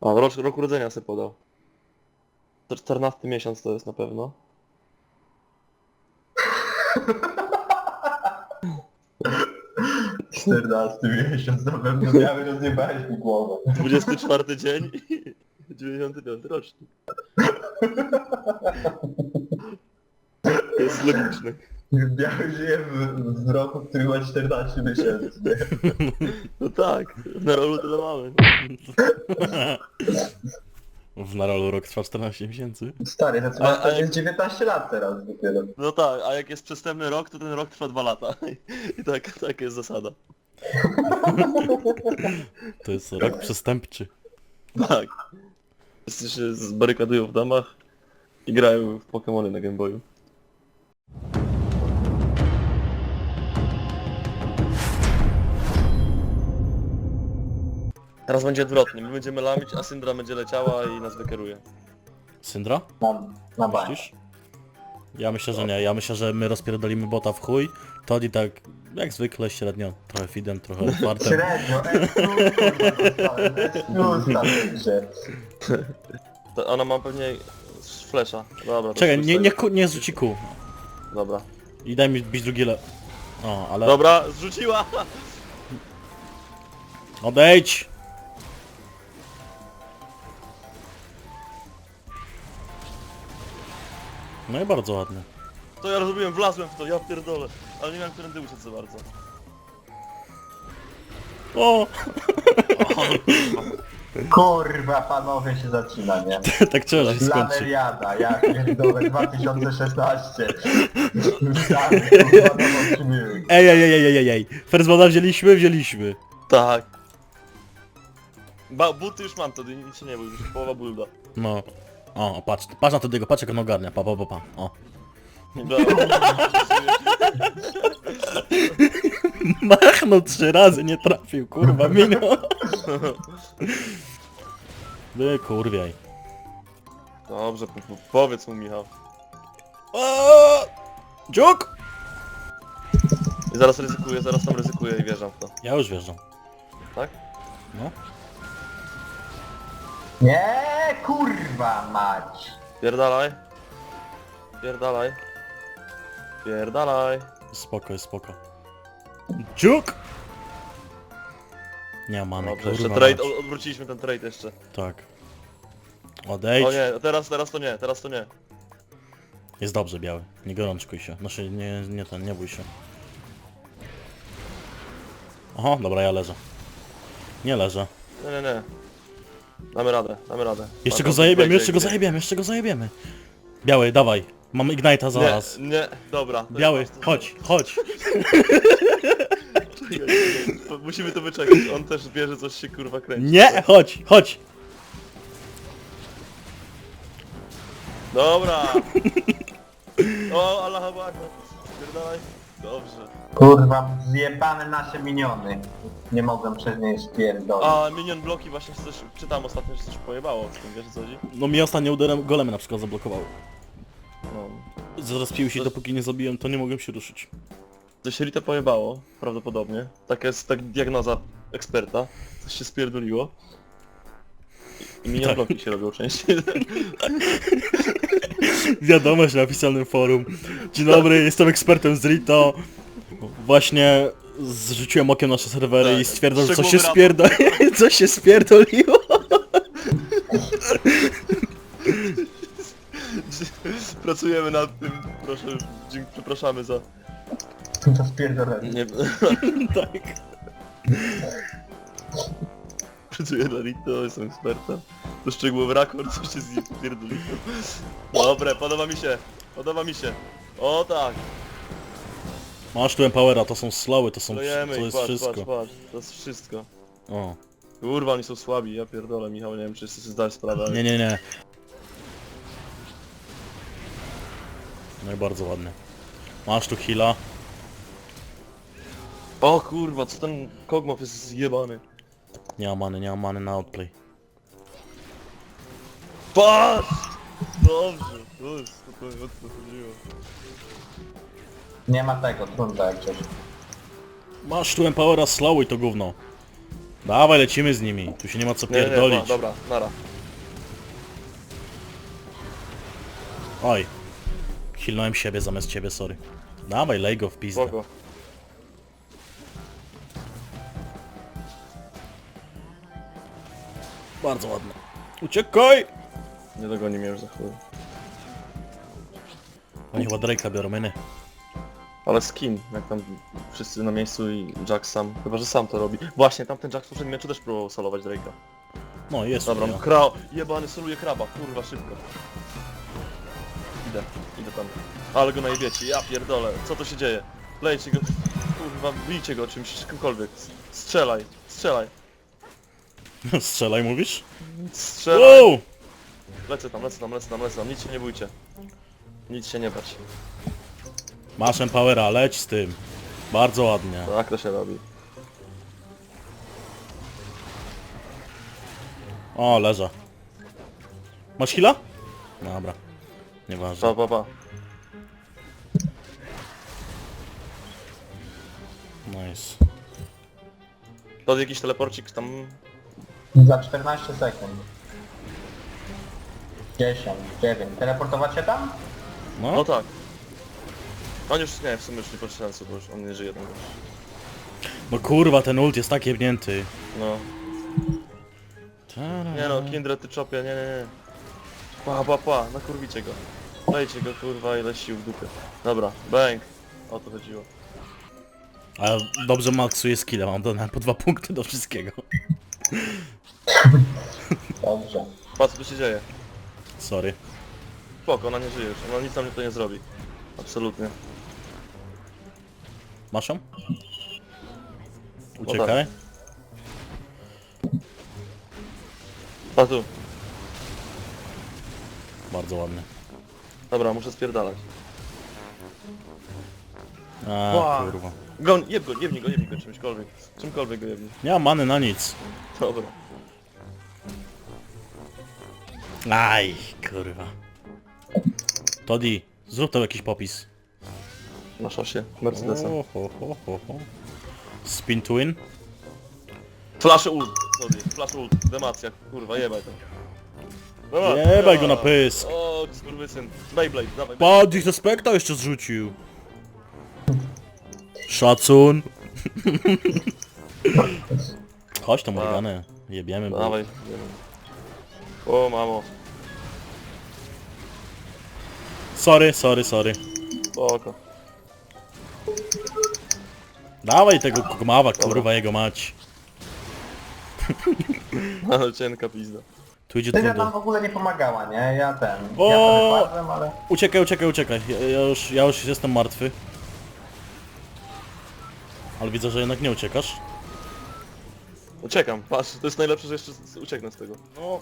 A, rok, rok urodzenia sobie podał. To 14 miesiąc to jest na pewno. Czternasty miesiąc, na pewno miały rozjebałeś mi głowę. 24 dzień i 95 rocznik. To jest logiczne. Biały żyje w, w roku, który ma 14 miesięcy. No tak, na rolu tyle mamy. W Narolu rok trwa 14 miesięcy. Stary, to A- a to jak- jest 19 lat teraz dopiero. No tak, a jak jest przestępny rok, to ten rok trwa 2 lata. I tak, tak jest zasada. To jest rok przestępczy. Tak. Wszyscy się zbarykadują w domach i grają w Pokémony na Game Boyu. Teraz będzie odwrotnie, my będziemy lamić, a Syndra będzie leciała i nas wykieruje. Syndra? Na, na bank. Myślisz? Ja myślę, że nie. Ja myślę, że my rozpierdolimy bota w chuj. Toddy tak, jak zwykle, średnio. Trochę feedem, trochę fartem. Średnio, S plus, kurwa, dostałem, S plus tam że To ona ma pewnie flesza. Dobra, to Czekaj, nie, nie, ku- nie zrzuci kół. Dobra. I daj mi bić drugi le... O, ale... Dobra, zrzuciła! Odejdź! No i bardzo ładnie. To ja rozumiem, wlazłem w to, ja pierdolę. Ale nie miałem którędy uciec za bardzo. O! kurwa panowie się zaczyna, nie? tak trzeba, że się skończy. Lameriada, ja pierdolę 2016. Witamy, kurwa, nową przybyłych. Ej, ej, ej, ej, ej, ej. Ferzmana wzięliśmy? Wzięliśmy. Tak. Ba buty już mam, to nic się nie bój, już połowa bulda. No. O, patrz, patrz na tego, patrz jak on ogarnia, pa, pa, pa, pa. O. Dobra. Machnął trzy razy, nie trafił, kurwa, minął. Wy kurwiaj. Dobrze, po, po, powiedz mu Michał. O! Dziuk! I zaraz ryzykuję, zaraz tam ryzykuję i wjeżdżam w to. Ja już wjeżdżam. Tak? No. Nie, kurwa mać. Pierdalaj. Pierdalaj. Pierdalaj. Spoko, jest spoko. Dziuk! Nie mamy, Dobrze, jeszcze kurwa trade, mać. od- odwróciliśmy ten trade jeszcze. Tak. Odejdź. O nie, teraz, teraz to nie, teraz to nie. Jest dobrze, biały. Nie gorączkuj się. Znaczy, nie, nie ten, nie bój się. Oho, dobra, ja leżę. Nie leżę. Nie, nie, nie. Damy radę, damy radę. Jeszcze go zajebiemy, jeszcze go zajebiemy, jeszcze go zajebiemy. Biały, dawaj. Mamy Ignite'a zaraz. Nie, nie, dobra. to Biały, jest- chodź, chodź. Czekaj, czekaj. Musimy to wyczekać, on też wie, że coś się kurwa kręci. Nie, chodź, chodź. Dobra! O, Allah Akbar. Pierdalaj. Dobrze. Kurwa, zjebane nasze miniony. Nie mogłem przez nie spierdolić. A minion bloki właśnie coś czytam ostatnio, że coś pojebało w tym, wiesz o co chodzi? No mi ostatnio uderem golemy na przykład zablokowały. No. Zrespiły się, dopóki nie zabiłem, to nie mogłem się ruszyć. Coś Rita pojebało, prawdopodobnie. Taka jest tak diagnoza eksperta. Coś się spierdoliło. I minion Tak. bloki się robią częściej. Wiadomość na oficjalnym forum. Dzień dobry, jestem ekspertem z Rito. Właśnie zrzuciłem okiem nasze serwery Tak. i stwierdzam, że coś się, Szczegółowy spierdoli... coś się spierdoliło. Pracujemy nad tym, proszę, dzięk, przepraszamy za... To spierdolenie. Nie, tak. pracuję dla Rito, jestem ekspertem. To szczegółowy rakord, coś się z nim. Dobre, podoba mi się, podoba mi się. O tak, Masz tu Empowera, to są slowy, to są... to ich, jest patrz, wszystko. patrz, patrz, to jest wszystko. O. Kurwa, oni są słabi, ja pierdolę, Michał, nie wiem czy sobie zdałeś sprawę, ale... Nie, nie, nie. No i bardzo ładnie. Masz tu heala. O kurwa, co ten Kogmow jest zjebany. Nie ma many, nie ma many na outplay. Patrz! Dobrze, to, to, to, to chodziło. Nie ma tego, trudno jak coś. Masz tu Empowera slowy to gówno. Dawaj, lecimy z nimi. Tu się nie ma co Nie, nie, nie, pierdolić. dobra, nara. Oj. Hilnąłem siebie zamiast ciebie, sorry. Dawaj, lej go w pizdę. Spoko. Bardzo ładnie. Uciekaj! Nie dogoni mnie już za chuj. Oni chyba Drake'a biorą, myny. Ale skin, jak tam wszyscy na miejscu i Jack sam, chyba że sam to robi. Właśnie, tamten Jack w poprzednim meczu też próbował solować Drake'a. No, jest. Dobra, ja. krao, jebany soluje kraba, kurwa szybko. Idę, idę tam. Ale go najebiecie, ja pierdolę, co to się dzieje? Lejcie go, kurwa, bijcie go czymś, czymkolwiek. Strzelaj, strzelaj, Strzelaj, mówisz? strzelaj. Wow! Lecę tam, lecę tam, lecę tam, lecę tam, nic się nie bójcie. Nic się nie bać. Masz Empowera, leć z tym. Bardzo ładnie. Tak to się robi. O, leżę. Masz heala? Dobra. Nieważne. Pa, pa, pa. Nice. To jakiś teleporcik tam... Za 14 sekund. 10, 9. Teleportować się tam? No, No tak. On już, nie, w sumie już nie potrzeba sensu, bo już on nie żyje tam już. no kurwa, ten ult jest tak jebnięty. No. Nie no, Kindred ty czopie, nie, nie, nie. Pa, pa, pa, nakurwicie go. Dajcie go kurwa ile sił w dupie. Dobra, bang. O to chodziło. A dobrze maksuję skilla, mam dodane po dwa punkty do wszystkiego. Dobrze. Patrz co tu się dzieje. Sorry. Spoko, ona nie żyje już, ona nic nam to nie zrobi. Absolutnie. Masz ją? Uciekaj. A tu. Bardzo ładnie. Dobra, muszę spierdalać. A, Ła. kurwa. Gon, jeb go, jebnij go, jebnij go czymśkolwiek. Czymkolwiek go jebnij. Nie mam many na nic. Dobra. Aj, kurwa. Toddy, zrób tam jakiś popis. Na szosie, Mercedesem. O, ho, ho, ho, ho. Spin twin? Flash ult, sorry, flash ult, demacja, kurwa, jebaj to. Jebaj go na pysk. O, skurwysyn. Beyblade, dawaj. Padł ich to spekta jeszcze zrzucił. Szacun. Chodź to Morgane. Jebiemy, bo... Dawaj. jebaj. O, mamo, Sorry, sorry, sorry. spoko. Dawaj tego kugmawa, kurwa jego mać. Ale cienka pizda. Tu idzie trudno. nam w ogóle nie pomagała, nie? Ja ten... O! Ja to wykładłem, ale... Uciekaj, uciekaj, uciekaj. Ja, ja, już, ja już jestem martwy. Ale widzę, że jednak nie uciekasz. Uciekam, patrz, to jest najlepsze, że jeszcze z- ucieknę z tego. No.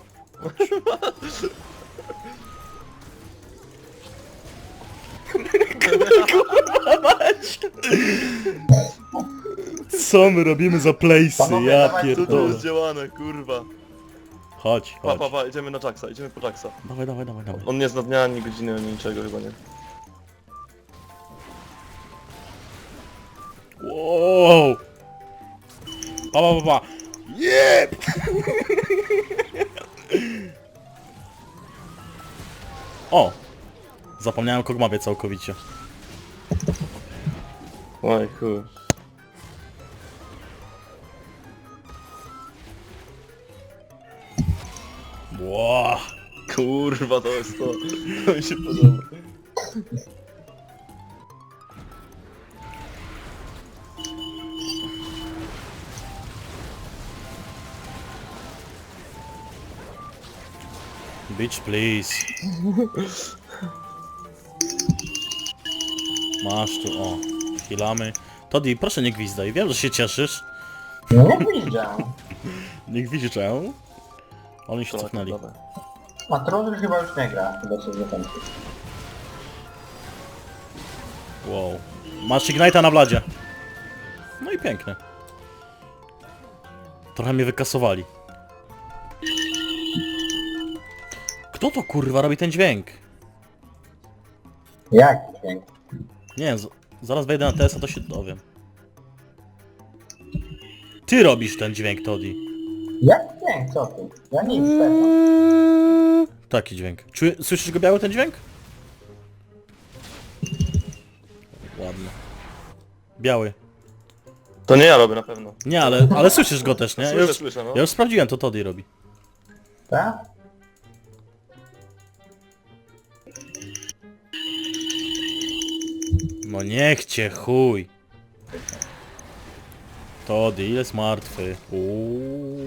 Co my robimy za playsy? Panowie, Ja dawajcie, Co to pierdolę. jest działane, kurwa. Chodź, Pa, chodź. pa, pa, idziemy na Jacksa, idziemy po Jacksa. Dawaj, dawaj, dawaj, dawaj. On nie zna dnia, ani godziny, ani niczego chyba nie. Wow! Pa, pa, pa, pa. Jeb! O! Zapomniałem Kogmawie całkowicie. Oj, chuj. Ło! Kurwa, to jest to. To mi się podoba. Bitch, please. Masz tu, o. Chwilamy. Toddy, proszę nie gwizdaj. Wiem, że się cieszysz. Nie widzę. Nie gwizdczę. Oni się cofnęli. Trudel chyba już nie gra, chyba się zakończy. Wow. Masz Ignite'a na bladzie. No i piękne. Trochę mnie wykasowali. Kto to kurwa robi ten dźwięk? Jaki dźwięk? Nie, z zaraz wejdę na TS, a to się dowiem. Ty robisz ten dźwięk, Toddy. Ja? Nie, co ty? Ja nic. Eee, Taki dźwięk. Czuję, słyszysz go biały ten dźwięk? Ładny. Biały. To nie ja robię na pewno. Nie, ale, ale słyszysz go też, nie? Ja Słyszę, już, słyszę, no. ja już sprawdziłem, to Toddy robi. Tak? No niech cię chuj. Toddy, ile jest martwy? Uuu.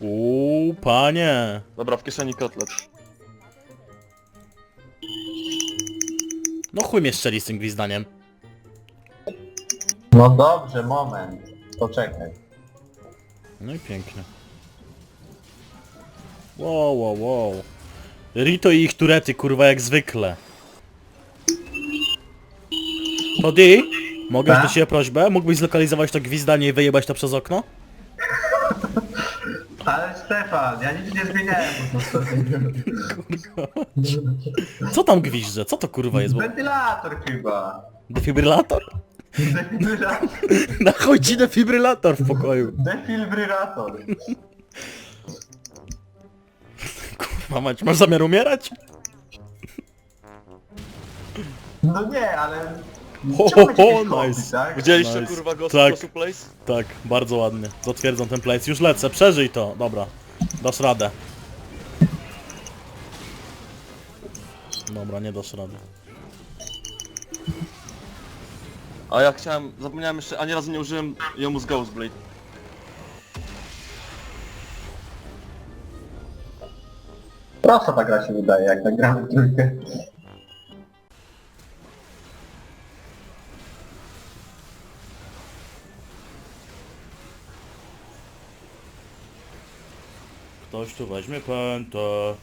Uuu, panie. Dobra, w kieszeni kotlet. No chuj mnie strzeli z tym gwizdaniem. No dobrze, moment. Poczekaj. No i pięknie. Wow, wow, wow. Rito i ich turety, kurwa, jak zwykle. Toddy, mogę Tak? do ciebie prośbę? Mógłbyś zlokalizować to gwizdanie i wyjebać to przez okno? Ale Stefan, ja nic nie zmieniałem po prostu. Co tam gwizdże? Co to kurwa jest? Bo... Wentylator chyba. Defibrylator? Defibrylator. Na chuj ci defibrylator w pokoju. Defibrylator. Kurwa mać, masz zamiar umierać? No nie, ale... Ho, Trzeba ho, mieć ho, jakieś hobby, nice. tak? Widzieliście Nice. kurwa Ghost Tak. Gosu Place? Tak, bardzo ładnie. Zatwierdzam ten place. Już lecę, przeżyj to. Dobra. Dasz radę. Dobra, nie dasz rady. A ja chciałem, zapomniałem jeszcze, ani razu nie użyłem ją z Ghostblade. Prosta ta gra się wydaje, jak tak gramy w trójkę. Ktoś tu weźmie pętę.